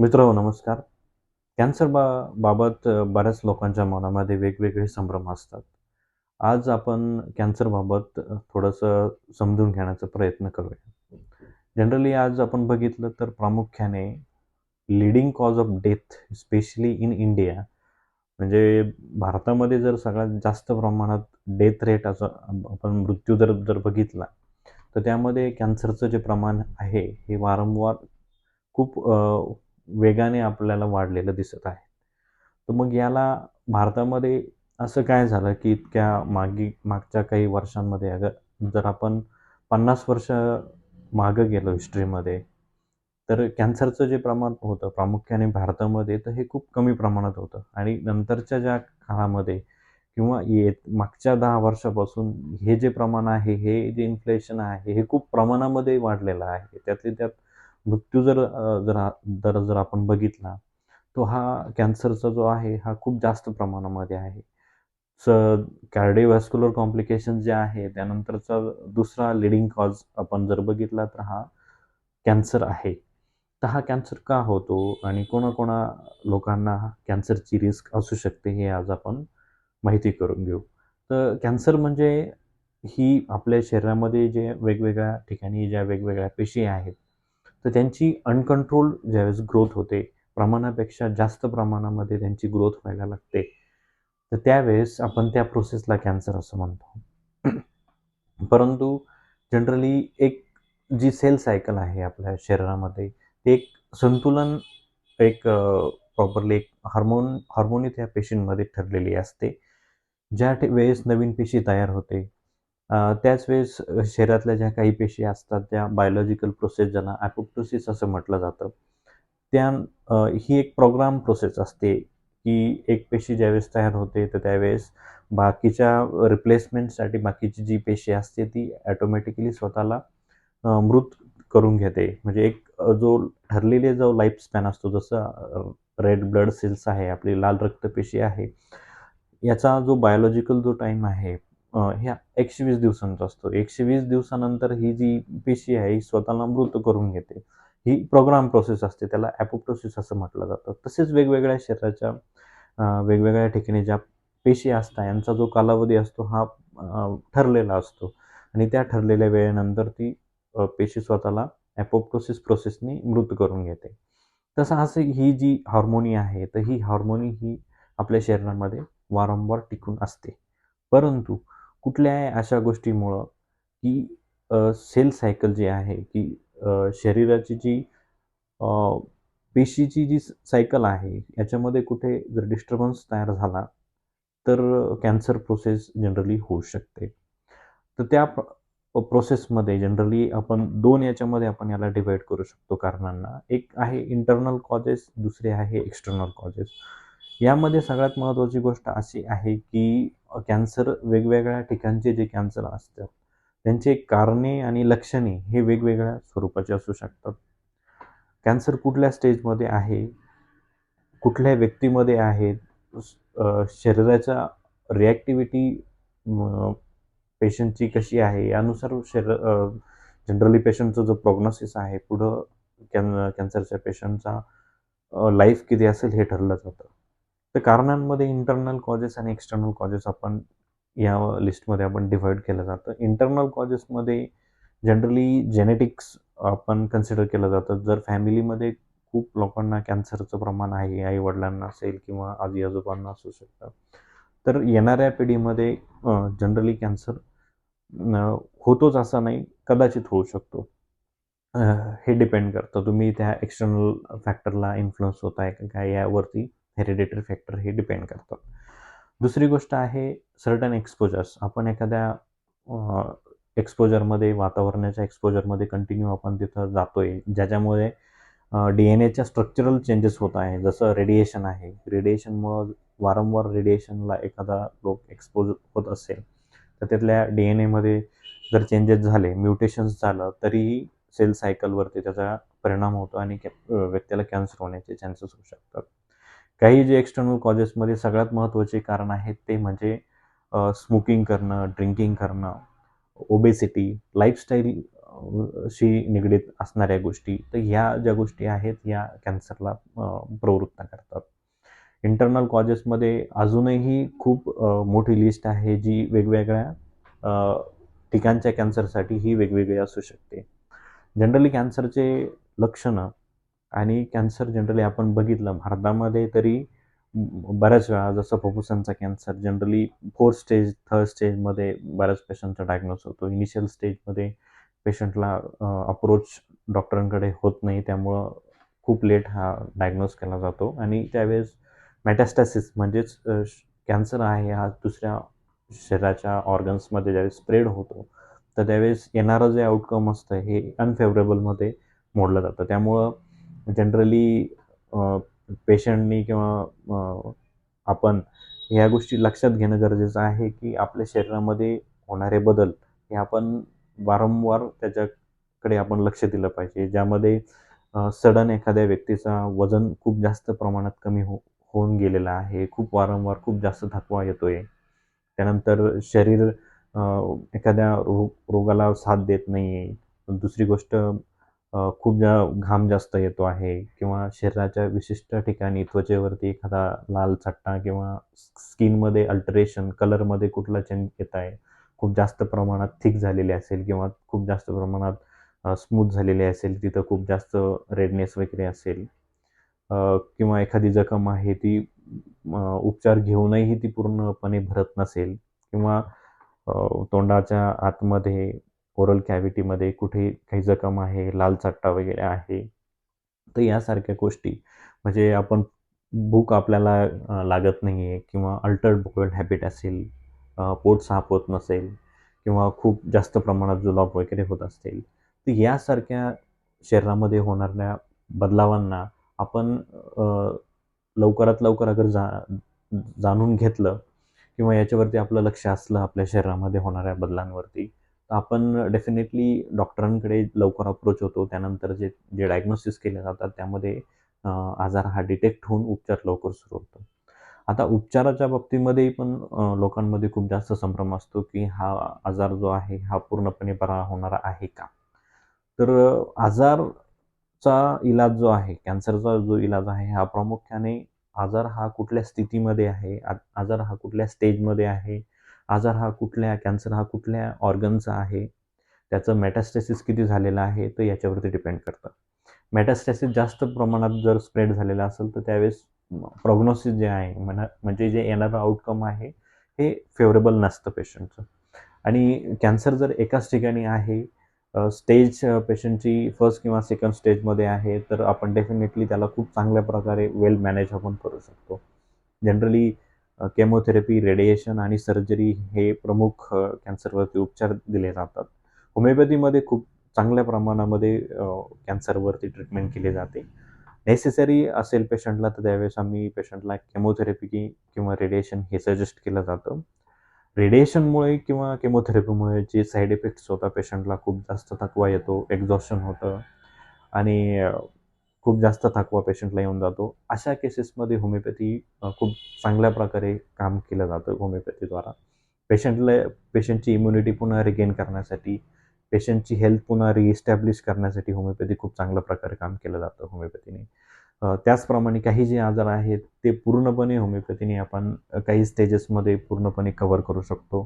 मित्र नमस्कार. कॅन्सर बा बाबत बऱ्याच लोकांच्या मनामध्ये वेगवेगळे संभ्रम असतात. आज आपण कॅन्सरबाबत थोडंसं समजून घेण्याचा प्रयत्न करूया. जनरली आज आपण बघितलं तर प्रामुख्याने leading cause of death specially in India म्हणजे भारतामध्ये जर सगळ्यात जास्त प्रमाणात डेथ रेट असं आपण मृत्यू दर जर बघितला, तर त्यामध्ये कॅन्सरचं जे प्रमाण आहे, हे वारंवार खूप वेगाने आपल्याला वाढलेलं दिसत आहे. तर मग याला भारतामध्ये असं काय झालं, की इतक्या मागे मागच्या काही वर्षांमध्ये अगर जर आपण 50 वर्ष मागं गेलो हिस्ट्रीमध्ये, तर कॅन्सरचं जे प्रमाण होतं प्रामुख्याने भारतामध्ये, तर हे खूप कमी प्रमाणात होतं आणि नंतरच्या ज्या काळामध्ये किंवा येत मागच्या दहा वर्षापासून हे जे प्रमाण आहे, हे जे इन्फ्लेशन आहे, हे खूप प्रमाणामध्ये वाढलेलं आहे. त्यातल्या त्यात मृत्यू जर जर दर जर आपण बघितला, तो हा कॅन्सरचा जो आहे, हा खूप जास्त प्रमाणामध्ये आहे. स कार्डिओव्हॅस्क्युलर कॉम्प्लिकेशन जे आहे, त्यानंतरचा दुसरा लीडिंग कॉज आपण जर बघितला, तर हा कॅन्सर आहे. तर हा कॅन्सर का होतो आणि कोणाकोणा लोकांना कॅन्सरची रिस्क असू शकते, हे आज आपण माहिती करून घेऊ. तर कॅन्सर म्हणजे ही आपल्या शरीरामध्ये जे वेगवेगळ्या ठिकाणी ज्या वेगवेगळ्या पेशी आहेत, तर त्यांची अनकंट्रोल्ड ज्यावेळेस ग्रोथ होते, प्रमाणापेक्षा जास्त प्रमाणामध्ये त्यांची ग्रोथ व्हायला लागते. तर त्यावेळेस आपण त्या प्रोसेसला कॅन्सर असं म्हणतो. परंतु जनरली एक जी सेल सायकल आहे आपल्या शरीरामध्ये, ते एक संतुलन एक प्रॉपरली एक हार्मोन हार्मोनी त्या पेशींमध्ये ठरलेली असते. ज्या वेळेस नवीन पेशी तयार होते, त्याच वेळेस शरीरातल्या ज्या काही पेशी असतात, त्या बायोलॉजिकल प्रोसेस ज्यांना ॲपोप्टोसिस असं म्हटलं जातं. त्या ही एक प्रोग्राम प्रोसेस असते, की एक पेशी ज्यावेळेस तयार होते, तर त्यावेळेस बाकीच्या रिप्लेसमेंटसाठी बाकीची जी पेशी असते, ती ॲटोमॅटिकली स्वतःला मृत करून घेते. म्हणजे एक जो ठरलेले जो लाईफ स्पॅन असतो, जसं रेड ब्लड सेल्स आहे, आपली लाल रक्तपेशी आहे, याचा जो बायोलॉजिकल जो टाईम आहे, ह्या एकशे वीस दिवसांचा असतो. 120 दिवसानंतर ही जी पेशी आहे, ही स्वतःला मृत करून घेते. ही प्रोग्राम प्रोसेस असते. त्याला ॲपोप्टोसिस असं म्हटलं जातं. तसेच वेगवेगळ्या शरीराच्या वेगवेगळ्या ठिकाणी ज्या पेशी असतात, यांचा जो कालावधी असतो, हा ठरलेला असतो आणि त्या ठरलेल्या वेळेनंतर ती पेशी स्वतःला ॲपोप्टोसिस प्रोसेसनी मृत करून घेते. तसं असं ही जी हार्मोनी आहे, तर ही हार्मोनी ही आपल्या शरीरामध्ये वारंवार टिकून असते. परंतु कुठल्याही अशा गोष्टीमुळं की सेल सायकल जी आहे, की शरीराची जी पेशीची जी सायकल आहे, याच्यामध्ये कुठे जर डिस्टर्बन्स तयार झाला, तर कॅन्सर प्रोसेस जनरली होऊ शकते. तर त्या प्रोसेसमध्ये जनरली आपण दोन याच्यामध्ये आपण याला डिव्हाईड करू शकतो कारणांना. एक आहे इंटर्नल कॉजेस, दुसरे आहे एक्सटर्नल कॉजेस. यामध्ये सगळ्यात महत्त्वाची गोष्ट अशी आहे, की कॅन्सर वेगवेगळ्या ठिकाणचे जे कॅन्सर असतात, त्यांचे कारणे आणि लक्षणे हे वेगवेगळ्या स्वरूपाचे असू शकतात. कॅन्सर कुठल्या स्टेजमध्ये आहे, कुठल्या व्यक्तीमध्ये आहे, शरीराच्या रिॲक्टिव्हिटी पेशंटची कशी आहे, यानुसार शरीर जनरली पेशंटचा जो प्रोग्नोसिस आहे, पुढं कॅन कॅन्सरच्या पेशंटचा लाईफ किती असेल हे ठरलं जातं. तर कारणांमध्ये इंटर्नल कॉजेस आणि एक्सटर्नल कॉजेस आपण या लिस्टमध्ये आपण डिव्हाइड केलं जातं. इंटर्नल कॉजेसमध्ये जनरली जेनेटिक्स आपण कन्सिडर केलं जातं. जर फॅमिलीमध्ये खूप लोकांना कॅन्सरचं प्रमाण आहे, आई-वडिलांना असेल किंवा आजी-आजोबांना असू शकतं. तर येणाऱ्या पिढीमध्ये जनरली कॅन्सर होतोच असं नाही, कदाचित होऊ शकतो. हे डिपेंड करतं. तुम्ही त्या एक्सटर्नल फॅक्टरला इन्फ्लुअन्स होत आहे का काय यावरती हेरिडेटरी फॅक्टर हे डिपेंड करतात. दुसरी गोष्ट आहे सर्टन एक्सपोजर्स. आपण एखाद्या एक्सपोजरमध्ये वातावरणाच्या एक्सपोजरमध्ये कंटिन्यू आपण तिथं जातोय, ज्याच्यामुळे डी-एन-एच्या स्ट्रक्चरल चेंजेस होत आहे. जसं रेडिएशन आहे. रेडिएशनमुळं वारंवार रेडिएशनला एखादा लोक एक्सपोज होत असेल, तर त्यातल्या डी-एन-एमध्ये जर चेंजेस झाले, म्युटेशन्स झालं, तरीही सेल सायकलवरती त्याचा परिणाम होतो आणि व्यक्तीला कॅन्सर होण्याचे चान्सेस होऊ शकतात. काही जे एक्सटर्नल कॉजेसमध्ये सगळ्यात महत्त्वाचे कारण आहेत, ते म्हणजे स्मोकिंग करणं, ड्रिंकिंग करणं, ओबेसिटी, लाईफस्टाईल शी निगडीत असणाऱ्या गोष्टी तर ह्या ज्या गोष्टी आहेत ह्या कॅन्सरला प्रवृत्त करतात. इंटरनल कॉजेसमध्ये अजूनही खूप मोठी लिस्ट आहे जी वेगवेगळ्या ठिकाणच्या कॅन्सरसाठी ही वेगवेगळी असू शकते. जनरली कॅन्सरचे लक्षणं आणि कॅन्सर जनरली आपण बघितलं भारतामध्ये तरी बऱ्याच वेळा जसं फुफ्फुसांचा cancer generally fourth stage, third स्टेजमध्ये बऱ्याच पेशंटचा डायग्नोस होतो. इनिशियल स्टेजमध्ये पेशंटला अप्रोच डॉक्टरांकडे होत नाही. त्यामुळं खूप लेट हा डायग्नोस केला जातो आणि त्यावेळेस मॅटॅस्टॅसिस म्हणजेच कॅन्सर आहे हा दुसऱ्या शरीराच्या ऑर्गन्समध्ये ज्यावेळेस स्प्रेड होतो, तर त्यावेळेस येणारं जे आउटकम असतं हे अनफेवरेबलमध्ये मोडलं जातं. त्यामुळं जनरली पेशंटनी किंवा आपण ह्या गोष्टी लक्षात घेणं गरजेचं आहे, की आपल्या शरीरामध्ये होणारे बदल हे आपण वारंवार त्याच्याकडे आपण लक्ष दिलं पाहिजे. ज्यामध्ये सडन एखाद्या व्यक्तीचा वजन खूप जास्त प्रमाणात कमी हो होऊन गेलेलं आहे. खूप वारंवार खूप जास्त थकवा येतोय. त्यानंतर शरीर एखाद्या रो रोगाला साथ देत नाही आहे दुसरी गोष्ट खूप जा घाम जास्त येतो आहे किंवा शरीराच्या विशिष्ट ठिकाणी त्वचेवरती एखादा लाल चट्टा किंवा स्किनमध्ये अल्टरेशन, कलरमध्ये कुठला चेंज येत आहे. खूप जास्त प्रमाणात थिक झालेली असेल किंवा खूप जास्त प्रमाणात स्मूथ झालेली असेल, तिथं खूप जास्त रेडनेस वगैरे असेल किंवा एखादी जखम आहे ती उपचार घेऊनही ती पूर्णपणे भरत नसेल किंवा तोंडाच्या आतमध्ये ओरल कॅव्हिटीमध्ये कुठे काही जखम आहे, लाल चट्टा वगैरे आहे. तर यासारख्या गोष्टी म्हणजे आपण भूक आपल्याला लागत नाही आहे किंवा अल्टर्ड बाउल हॅबिट असेल, पोट साफ होत नसेल किंवा खूप जास्त प्रमाणात जुलाब वगैरे होत असतील. तर यासारख्या शरीरामध्ये होणाऱ्या बदलावांना आपण लवकरात लवकर अगर जा जाणून घेतलं किंवा याच्यावरती आपलं लक्ष असलं आपल्या शरीरामध्ये होणाऱ्या बदलांवरती, तर आपण डेफिनेटली डॉक्टरांकडे लवकर अप्रोच होतो. त्यानंतर जे जे डायग्नोसिस केले जातात त्यामध्ये आजार हा डिटेक्ट होऊन उपचार लवकर सुरू होतो. आता उपचाराच्या बाबतीमध्ये पण लोकांमध्ये खूप जास्त संभ्रम असतो, की हा आजार जो आहे हा पूर्णपणे बरा होणारा आहे का? तर आजारचा इलाज जो आहे, कॅन्सरचा जो इलाज आहे हा प्रामुख्याने आजार हा कुठल्या स्थितीमध्ये आहे, आजार हा कुठल्या स्टेजमध्ये आहे, आजार हा कुठल्या कॅन्सर हा कुठल्या ऑर्गनचा आहे, त्याचं मेटास्टॅसिस किती झालेलं आहे, तर याच्यावरती डिपेंड करतं. मेटास्टॅसिस जास्त प्रमाणात जर स्प्रेड झालेला असेल, तर त्यावेळेस प्रॉग्नोसिस जे आहे म्हणा म्हणजे जे येणारं आउटकम आहे, हे फेवरेबल नसतं पेशंटचं आणि कॅन्सर जर एकाच ठिकाणी आहे, स्टेज पेशंटची फर्स्ट किंवा सेकंड स्टेजमध्ये आहे, तर आपण डेफिनेटली त्याला खूप चांगल्या प्रकारे वेल मॅनेज आपण करू शकतो. जनरली केमोथेरपी, रेडिएशन आणि सर्जरी हे प्रमुख कॅन्सरवरती उपचार दिले जातात. होमिओपॅथीमध्ये खूप चांगल्या प्रमाणामध्ये कॅन्सरवरती ट्रीटमेंट केली जाते. नेसेसरी असेल पेशंटला तर त्यावेळेस आम्ही पेशंटला केमोथेरपी की किंवा रेडिएशन हे सजेस्ट केलं जातं. रेडिएशनमुळे किंवा केमोथेरपीमुळे जे साईड इफेक्ट्स होतात पेशंटला खूप जास्त थकवा येतो, एक्झॉशन होतं आणि खूप जास्त थकवा पेशंटला येऊन जातो. अशा केसेसमध्ये होमिओपॅथी खूप चांगल्या प्रकारे काम केलं जातं होमिओपॅथीद्वारा. पेशंटला पेशंटची इम्युनिटी पुन्हा रिगेन करण्यासाठी, पेशंटची हेल्थ पुन्हा रिएस्टॅब्लिश करण्यासाठी होमिओपॅथी खूप चांगल्या प्रकारे काम केलं जातं होमिओपॅथीने. त्याचप्रमाणे काही जे आजार आहेत ते पूर्णपणे होमिओपॅथीने आपण काही स्टेजेसमध्ये पूर्णपणे कव्हर करू शकतो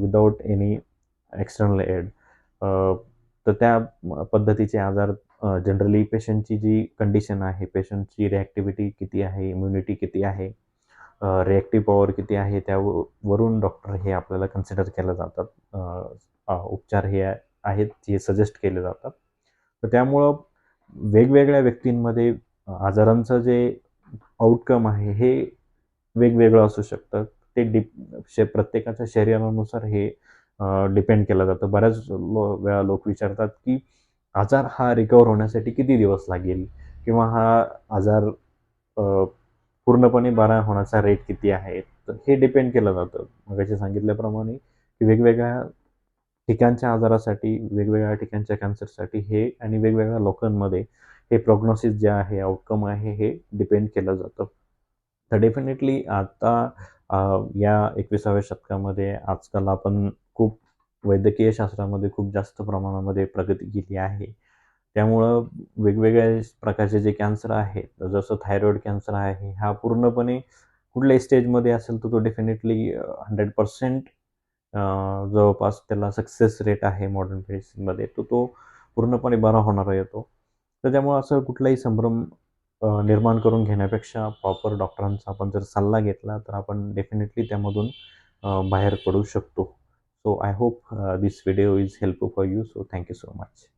विदाऊट एनी एक्सटर्नल एड. तर त्या पद्धतीचे आजार जनरली पेशंटची जी कंडिशन आहे, पेशंटची रिॲक्टिव्हिटी किती आहे, इम्युनिटी किती आहे, रिॲक्टिव्ह पॉवर किती आहे, त्यावरून डॉक्टर हे आपल्याला कन्सिडर केलं जातात. उपचार हे आहेत जे सजेस्ट केले जातात. तर त्यामुळं वेगवेगळ्या व्यक्तींमध्ये आजारांचं जे आउटकम आहे हे वेगवेगळं असू शकतं. ते डिप शे प्रत्येकाच्या शरीरानुसार हे डिपेंड केलं जातं. बऱ्याच लो वेळा लोक विचारतात, की आजार हा रिकवर होण्यासाठी किती दिवस लागेल? किंवा हा आजार पूर्णपणे बरा होण्याचा रेट किती आहे? तर हे डिपेंड केलं जातं. मगाशी सांगितल्याप्रमाणे, की वेगवेगळ्या ठिकाणच्या आजारासाठी, वेगवेगळ्या ठिकाणच्या कॅन्सरसाठी हे आणि वेगवेगळ्या लोकांमध्ये हे प्रोग्नोसिस जे आहे, आउटकम आहे, हे डिपेंड केलं जातं. तर डेफिनेटली आता या 21व्या शतकामध्ये आजकाल आपण खूप वैद्यकीय शास्त्रामध्ये खूप जास्त प्रमाणामध्ये प्रगती केली आहे. त्यामुळं वेगवेगळ्या प्रकारचे जे कॅन्सर आहेत जसं थायरॉईड कॅन्सर आहे हा पूर्णपणे कुठल्याही स्टेजमध्ये असेल तर तो डेफिनेटली हंड्रेड पर्सेंट जवळपास त्याला सक्सेस रेट आहे मॉडर्न मेडिसिनमध्ये तो तो पूर्णपणे बरा होणारा येतो. तर त्यामुळं असं कुठलाही संभ्रम निर्माण करून घेण्यापेक्षा प्रॉपर डॉक्टरांचा आपण जर सल्ला घेतला तर आपण डेफिनेटली त्यामधून बाहेर पडू शकतो. so i hope uh, this video is helpful for you. So thank you so much.